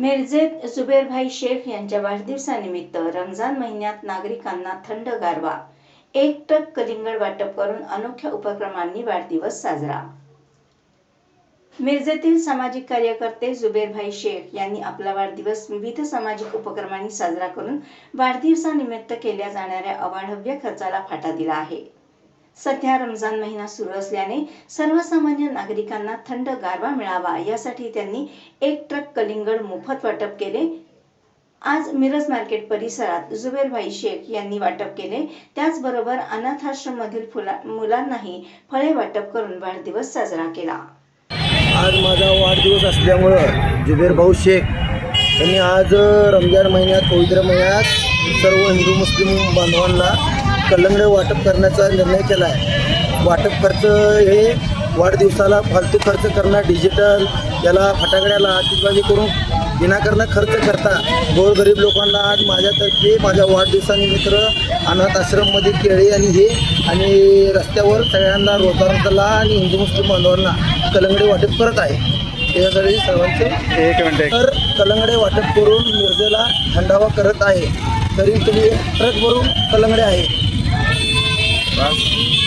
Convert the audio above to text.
मिरजेत जुबेरभाई शेख यांच्या वाढदिवसानिमित्त रमजान महिन्यात नागरिकांना थंड गारवा. एक टक कलिंगड वाटप करून अनोख्या उपक्रमांनी वाढदिवस साजरा. मिरजेतील सामाजिक कार्यकर्ते जुबेरभाई शेख यांनी आपला वाढदिवस विविध सामाजिक उपक्रमांनी साजरा करून वाढदिवसानिमित्त केल्या जाणाऱ्या अवाढव्य खर्चाला फाटा दिला आहे. सध्या रमजान महिना सुरू असल्याने सर्वसामान्य नागरिकांना थंड गारवा मिळावा यासाठी त्यांनी एक ट्रक कलिंगड मोफत वाटप केले. आज मिरज मार्केट परिसरात जुबेरभाई शेख यांनी वाटप केले. त्याचबरोबर अनाथाश्रममधील फुला मुलांनाही फळे वाटप करून वाढदिवस साजरा केला. आज माझा वाढदिवस असल्यामुळं जुबेर भाऊ शेख यांनी आज रमजान महिन्यात पवित्र महिन्यात सर्व हिंदू मुस्लिम बांधवांना कलंगडे वाटप करण्याचा निर्णय केला आहे. वाटप खर्च हे वाढदिवसाला फालतू खर्च करणं डिजिटल याला फटाकड्याला आतिषबाजी करून विनाकारण खर्च करता गोरगरीब लोकांना आज माझ्यातर्फे माझ्या वाढदिवसानिमित्त अनाथ आश्रममध्ये केळी आणि हे आणि रस्त्यावर सगळ्यांना रोजगाराला आणि हिंदू मुस्लिम बांधवांना कलंगडे वाटप करत आहे. त्याच्यासाठी सर्वांचे एक मिनिट तर कलंगडे वाटप करून मिरजेला थंडावा करत आहे. तरी तुम्ही ट्रक भरून कलंगडे आहे. বাস